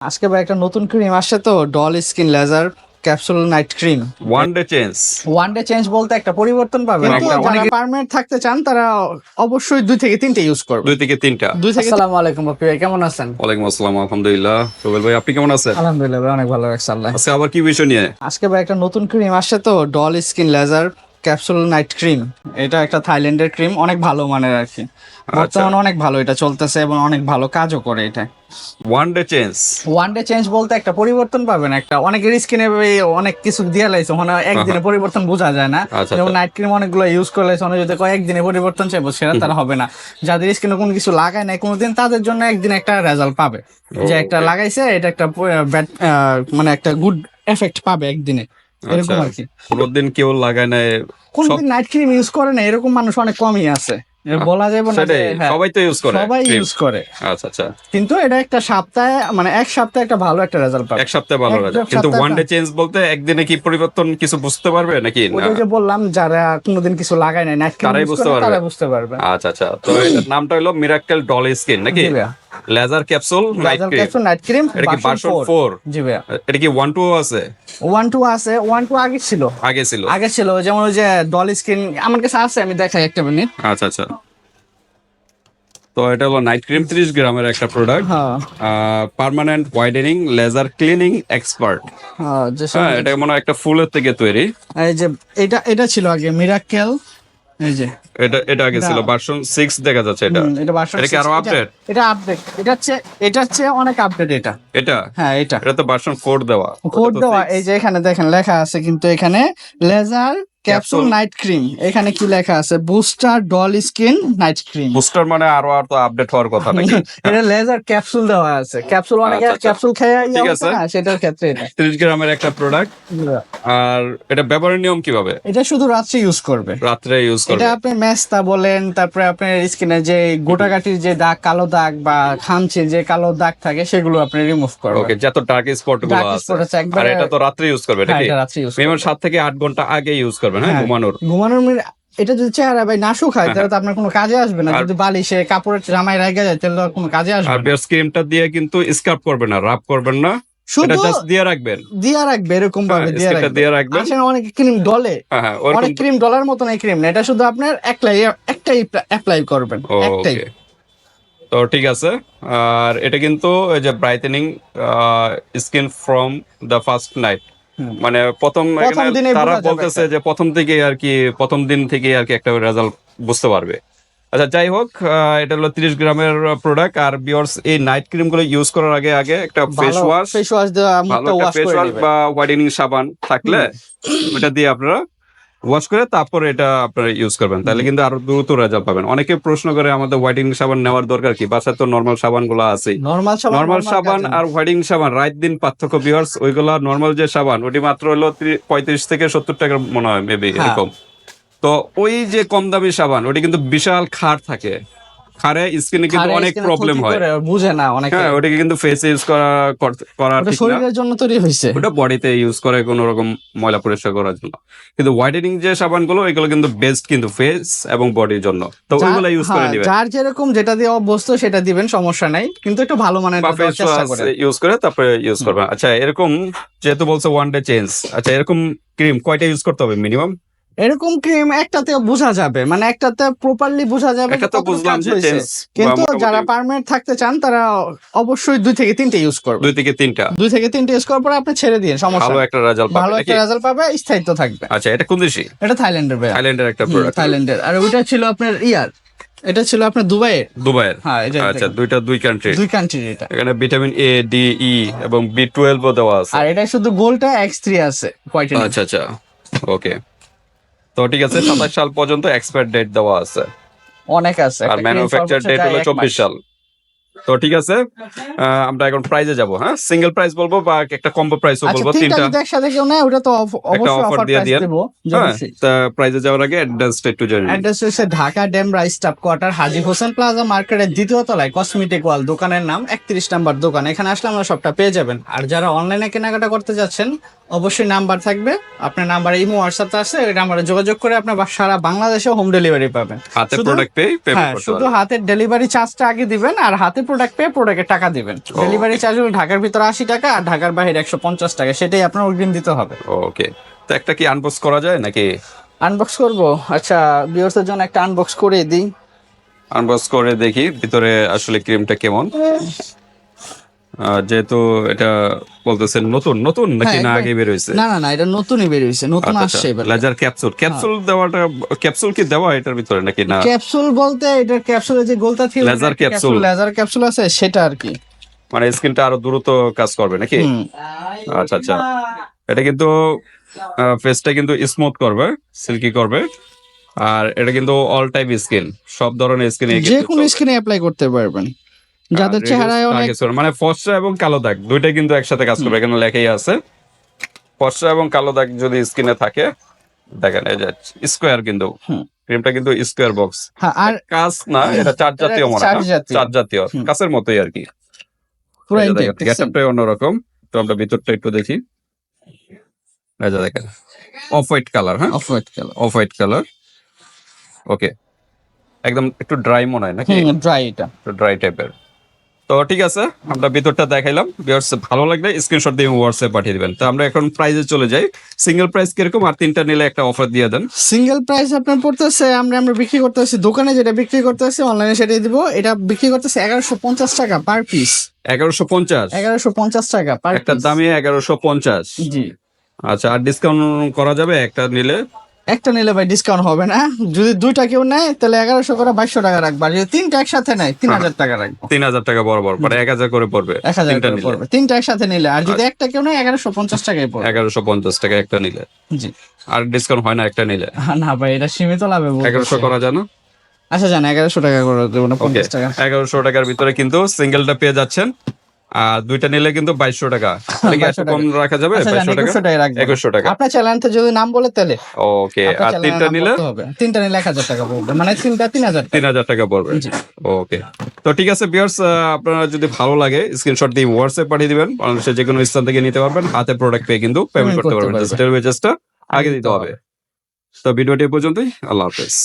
আজকে ভাই একটা নতুন ক্রিম আসছে তো doll skin laser capsule night cream one day change one day change বলতে একটা পরিবর্তন পাবে যারা অনেকে- পার্মানেন্ট থাকতে চান তারা অবশ্যই দুই থেকে তিনটে ইউজ করবে দুই থেকে তিনটা। দুই থেকে আসসালামু আলাইকুম বাপি ভাই কেমন আছেন? ওয়ালাইকুম আসসালাম আলহামদুলিল্লাহ। রুবেল ভাই আপনি কেমন আছেন? আলহামদুলিল্লাহ ভাই অনেক ভালো লাগছে আল্লাহ। আজকে আবার কি বিষয় নিয়ে? আজকে ভাই একটা নতুন ক্রিম আসছে তো doll skin laser capsule night cream. এটা একটা থাইল্যান্ডের ক্রিম অনেক ভালো মানের আর কি বর্তমানে অনেক ভালো এটা চলতেছে এবং অনেক ভালো কাজও করে এটা। One day change one day change বলতে একটা পরিবর্তন পাবেন একটা অনেকের স্কিনে অনেক কিছু দিয়ে লাইছে মানে একদিনে পরিবর্তন বোঝা যায় না। আচ্ছা, যেমন আচ্ছা। নাইট ক্রিম অনেকগুলো ইউজ করলে অনেক যদি কয়েকদিনে পরিবর্তন চাইব সেটা তারা হবে না। যাদের স্কিনে কোনো কিছু লাগায় নাই কোনোদিন তাদের জন্য একদিন একটা রেজাল্ট পাবে। যে একটা লাগাইছে এটা একটা মানে একটা গুড এফেক্ট পাবে একদিনে। এরকম আচ্ছা। আর কি। কোনদিন কেউ লাগায় কোনদিন নাইট ক্রিম ইউজ করে না এরকম মানুষ অনেক কমই আছে। বলা যাবে না হ্যাঁ, সবাই তো ইউজ করে সবাই ইউজ করে। আচ্ছা আচ্ছা। কিন্তু এটা একটা সপ্তাহে মানে এক সপ্তাহে একটা ভালো একটা রেজাল্ট পাবে। এক সপ্তাহে ভালো এক রাজা কিন্তু ওয়ান ডে চেঞ্জ বলতে একদিনে কি পরিবর্তন কিছু বুঝতে পারবে নাকি? না? ওটা যে বললাম যারা কোনোদিন কিছু লাগায় নাই নাইট ক্রিম তারাই বুঝতে পারবে। বুঝতে পারবে। আচ্ছা আচ্ছা। তো নামটা হলো মিরাক্কেল ডল স্কিন নাকি। Laser capsule night cream capsule night cream এটা কি ভার্সন 4 জি ভাইয়া। এটা কি ওয়ান টু আছে? ওয়ান টু আছে ওয়ান টু আগে ছিল। আগে ছিল। আগে ছিল যেমন ওই যে ডল স্কিন আমার কাছে আছে আমি দেখাই একটা মিনিট আচ্ছা আচ্ছা। তো এটা হলো নাইট ক্রিম 30 গ্রামের একটা প্রোডাক্ট হ্যাঁ। Permanent whitening laser cleaning expert হ্যাঁ যে হ্যাঁ এটা মনে হয় একটা ফুলের থেকে তৈরি। এই যে এটা এটা ছিল আগে মিরাকেল এই যে। এটা এটা আগে ছিল ভার্সন 6 দেখা যাচ্ছে এটা। এটা ভার্সন এটা কি আরও আপডেট এটা আপডেট এটা হচ্ছে এটা হচ্ছে অনেক আপডেট এটা। এটা? হ্যাঁ এটা। এটা তো ভার্সন 4 দেওয়া। কোড দেওয়া এই যে এখানে দেখেন লেখা আছে কিন্তু এখানে লেজার ক্যাপসুল নাইট ক্রিম এখানে কি লেখা আছে? Booster doll skin night cream booster মানে আরও আর তো আপডেট হওয়ার কথা নাকি? এটা লেজার ক্যাপসুল দেওয়া আছে। ক্যাপসুল অনেকে। ক্যাপসুল খেয়ে ইয়ে ঠিক আছে। না, সেটার ক্ষেত্রে এটা। 30 গ্রামের একটা প্রোডাক্ট আর এটা ব্যবহারের নিয়ম কীভাবে? এটা শুধু রাত্রে ইউজ করবে। রাত্রে ইউজ করবে। এটা আপনি মেস্তা বলেন তারপরে আপনার স্কিনে যে গোটাগাটির যে দাগ কালো দাগ বা খামচির যে কালো দাগ থাকে সেগুলো আপনি রিমুভ করবে ওকে যত ডার্ক স্পটগুলো আছে। আর এটা তো রাত্রে ইউজ করবে হ্যাঁ নাকি? এটা রাত্রে ইউজ মিনিমাম 7 থেকে 8 ঘণ্টা আগে ইউজ করবেন। হ্যাঁ হ্যাঁ। ঘুমানোর। ঘুমানোর মিনিট এটা যদি চেহারা ভাই না শুকায় হ্যাঁ, তাহলে তো আপনার কোনো কাজে আসবে না। যদি বালিশে কাপড়ের জামায় রেখে যায় তাহলে কোনো কাজে আসবে আর না। বেস ক্রিমটা দিয়ে কিন্তু স্ক্রাব করবেন না রাব করবেন না। শুধু জাস্ট দিয়ে রাখবেন। দিয়া রাখবে এরকম ভাবে হ্যাঁ, রাখবে। দিয়ে রাখবেন। আসলে অনেক ক্রিম ডলে। অনেক ক্রিম ডলার ক্রিম না এটা শুধু আপনার একটাই একটাই অ্যাপ্লাই করবেন একটাই। তো ঠিক আছে। আর এটা কিন্তু যে brightening skin from the first night. মানে প্রথম তারা বলতেছে যে প্রথম থেকে আর কি প্রথম দিন থেকে আর কি একটা রেজাল্ট বুঝতে পারবে। আচ্ছা যাই হোক এটা হলো 30 গ্রামের প্রোডাক্ট আর বিয়ার্স এই নাইট ক্রিমগুলো ইউজ করার আগে আগে একটা ফেস ওয়াশ ফেস ওয়াশ দেওয়া ভালো মুখটা ফেস ওয়াশ বা হোয়াইটেনিং সাবান থাকলে ওটা দিয়ে আপনারা ওয়াশ করে তারপরে এটা আপনারা ইউজ করবেন। তাহলে কিন্তু আরও দ্রুত রেজাল্ট পাবেন। অনেকে প্রশ্ন করে আমাদের হোয়াইটিং সাবান নেওয়ার দরকার কি? বাসায় তো নর্মাল সাবানগুলো আছে নরমাল সাবান আর হোয়াইটিং সাবান রাত দিন পার্থক্য বিয়ার্স ওইগুলা নর্মাল যে সাবান ওটি মাত্র হলো পঁয়ত্রিশ থেকে সত্তর টাকার মনে হয় মেবি হ্যাঁ। এরকম। তো ওই যে কম দামি সাবান ওটি কিন্তু বিশাল খাট থাকে। খারে স্কিনে কিন্তু অনেক প্রবলেম হয়। বুঝে না অনেকে। হ্যাঁ ওটাকে কিন্তু ফেসে ইউজ করা কর- ঠিক না। শরীরের জন্য তৈরি হয়েছে। ওটা বডিতে ইউজ করে কোনো রকম ময়লা পরিষ্কার করার জন্য। কিন্তু হোয়াইটেনিং যে সাবানগুলো এগুলো কিন্তু বেস্ট কিন্তু ফেস এবং বডির জন্য। তো ওইগুলো ইউজ করে হ্যাঁ, নিবেন যার যেরকম যেটা দিয়ে অভ্যস্ত সেটা দিবেন সমস্যা নাই। কিন্তু একটু ভালো মানের চেষ্টা করে ইউজ করে তারপরে ইউজ করবেন। আচ্ছা এরকম যেহেতু বলছে ওয়ান ডে চেঞ্জ আচ্ছা এরকম ক্রিম কয়টা ইউজ করতে হবে মিনিমাম এরকম ক্রিম একটাতে বোঝা যাবে? মানে একটাতে প্রপারলি বোঝা যাবে একটা তো বুঝলাম কিন্তু যারা পার্মানেন্ট থাকতে চান তারা অবশ্যই দুই থেকে তিনটে ইউজ করবে। দুই থেকে তিনটা। দুই থেকে তিনটে ইউজ করার পর আপনি ছেড়ে দিন সমস্যা ভালো একটা রেজাল্ট পাবে ভালো একটা রেজাল্ট পাবে স্থায়িত্ব থাকবে। আচ্ছা এটা কোন দেশি? এটা থাইল্যান্ডের ভাই থাইল্যান্ডের একটা প্রোডাক্ট থাইল্যান্ডের। আর ওইটা ছিল আপনার ইয়ার। এটা ছিল আপনার দুবাইয়ের। দুবাইয়ের? হ্যাঁ এই যে আচ্ছা দুইটা দুই কান্ট্রি দুই কান্ট্রির এটা। এখানে ভিটামিন এ ডি ই এবং বি টুয়েলভ দেওয়া আছে। আর এটা শুধু গোলটা এক্স থ্রি আছে আচ্ছা আচ্ছা। ওকে তো ঠিক আছে সাতাশ সাল পর্যন্ত এক্সপায়ার ডেট দেওয়া আছে। অনেক আছে আর ম্যানুফ্যাকচার ডেট হলো চব্বিশ সাল। তো ঠিক আছে আমরা এখন প্রাইজে যাব হ্যাঁ? সিঙ্গেল প্রাইস বলব বা একটা কম্বো প্রাইসও আচ্ছা বলব তিনটা একসাথে কেউ নেয় ওটা তো অবশ্যই অফার দিয়ে। দেব হ্যাঁ তা প্রাইজে যাওয়ার আগে অ্যাড্রেসটা একটু জানি অ্যাড্রেস হচ্ছে Dhaka rice staff quarter Haji Hossain plaza মার্কেটের দ্বিতীয় তলায় কসমেটিক ওয়াল দোকানের নাম একত্রিশ নাম্বার দোকান। এখানে আসলে আমরা সবটা পেয়ে যাবেন। আর যারা অনলাইনে কেনাকাটা করতে যাচ্ছেন অবশ্যই নাম্বার থাকবে। আপনার নাম্বারে ইমো হোয়াটসঅ্যাপ আছে ওই নাম্বারে যোগাযোগ করে আপনার সারা বাংলাদেশে হোম ডেলিভারি পাবেন। হাতে প্রোডাক্ট পেয়ে হ্যাঁ শুধু হাতের ডেলিভারি চার্জটা আগে দিবেন আর হাতে প্রোডাক্ট পেয়ে প্রোডাক্টের টাকা দিবেন। ডেলিভারি চার্জ হলো ঢাকার ভিতরে আশি টাকা আর ঢাকার বাইরে একশো পঞ্চাশ টাকা। সেটাই আপনার অগ্রিম দিতে হবে। ওকে তো একটা কি আনবক্স করা যায় নাকি? আনবক্স করব। আচ্ছা ভিউয়ার্সের জন্য একটা আনবক্স করে দিই। আনবক্স করে দেখি ভিতরে আসলে ক্রিমটা কেমন। আহ, যেহেতু এটা বলতেছেন নতুন নতুন নাকি হ্যাঁ, না আগে বের হয়েছে না না না এটা নতুনই বেরিয়েছে নতুন আচ্ছা, আসছে এবার। লেজার ক্যাপসুল ক্যাপসুল দেওয়াটা ক্যাপসুল কি দেওয়া এটার ভিতরে নাকি না? ক্যাপসুল বলতে এটা ক্যাপসুলের যে গোলটা ছিল Laser capsule। লেজার ক্যাপসুল আছে সেটা আর কি। মানে স্কিনটা আরও দ্রুত কাজ করবে নাকি? আচ্ছা আচ্ছা। এটা কিন্তু ফেসটা কিন্তু স্মুথ করবে সিল্কি করবে। আর এটা কিন্তু অল টাইপ স্কিন সব ধরনের স্কিনে যে কোনো স্কিনে অ্যাপ্লাই করতে পারবেন। যাদের চেহারায় অনেক মানে ফর্সা এবং কালো দাগ দুইটাই কিন্তু একসাথে কাজ করবে। এখানে লেখাই আছে ফর্সা এবং কালো দাগ যদি স্কিনে থাকে দেখেন এই যে স্কোয়ার কিন্তু হুম। ক্রিমটা কিন্তু স্কোয়ার বক্স। হ্যাঁ, আর কাজ না এটা চার জাতীয় মনে চার জাতীয়। চার জাতীয় হুম। কাছের মতোই আর কি। পুরো অন্যরকম তো আমরা ভিতরটা একটু দেখি। যে দেখেন অফ হোয়াইট কালার হ্যাঁ? Off white colour off white colour okay একদম একটু ড্রাই মনে হয় নাকি? ড্রাই এটা। ড্রাই টাইপের তো ঠিক আছে আমরা ভিতরটা দেখাইলাম। ভিউয়ার্স ভালো লাগলে স্ক্রিনশট দিয়ে হোয়াটসঅ্যাপ পাঠিয়ে দিবেন। তো আমরা এখন প্রাইজে চলে যাই। সিঙ্গেল প্রাইস কীরকম? আর তিনটা নিলে একটা অফার দিয়ে দেন। সিঙ্গেল প্রাইস আপনার পড়তেছে আমরা আমরা বিক্রি করতেছি দোকানে যেটা বিক্রি করতেছি অনলাইনে সেটাই দিব। এটা বিক্রি করতেছে এগারোশো পঞ্চাশ টাকা পার পিস এগারোশো পঞ্চাশ? এগারোশো পঞ্চাশ টাকা পার একটা দামে এগারোশো পঞ্চাশ। জি। আচ্ছা আর ডিসকাউন্ট করা যাবে? একটা নিলে একটা নিলে ভাই ডিসকাউন্ট হবে না। যদি দুইটা কেউ নেয় তাহলে এগারোশো করে বাইশশো টাকা রাখব। আর যদি তিনটা একসাথে নেয় তিন হাজার টাকা রাখব। তিন হাজার টাকা বরাবর মানে এক হাজার করে পড়বে এক হাজার পড়বে। তিনটা একসাথে নিলে আর যদি একটা কেউ নেয় এগারোশো পঞ্চাশ টাকায় পড়বে। এগারোশো পঞ্চাশ টাকা একটা নিলে। জি। আর ডিসকাউন্ট হয় না একটা নিলে। আহ, না ভাই এটা সীমিত লাভে এগারোশো করা জানো আচ্ছা জান এগারোশো টাকা করে দেবো না পঞ্চাশ টাকা। এগারোশো টাকার ভিতরে কিন্তু সিঙ্গেলটা পেয়ে যাচ্ছেন। আর দুইটা নিলে কিন্তু বাইশশো টাকা। তাহলে কি একটু 2200 কম রাখা যাবে? আচ্ছা বাইশশো টাকা? একুশশো টাকা একুশশো টাকা। আপনার যদি নাম বলে তাহলে। ওকে আর তিনটা নিলে? তিনটা নিলে এক হাজার টাকা পড়বে। মানে তিনটা তিন হাজার টাকা। তিন হাজার টাকা পড়বে। ওকে। তো ঠিক আছে বিয়ার্স আপনারা যদি ভালো লাগে স্ক্রিনশট দিয়ে হোয়াটসঅ্যাপ পাঠিয়ে দিবেন। বাংলাদেশের যে কোনো স্থান থেকে নিতে পারবেন হাতে প্রোডাক্ট পেয়ে কিন্তু পেমেন্ট করতে পারবেন। ডেলিভারি চার্জটা আগে দিতে হবে। তো ভিডিওটি পর্যন্তই। আল্লাহ হাফেজ।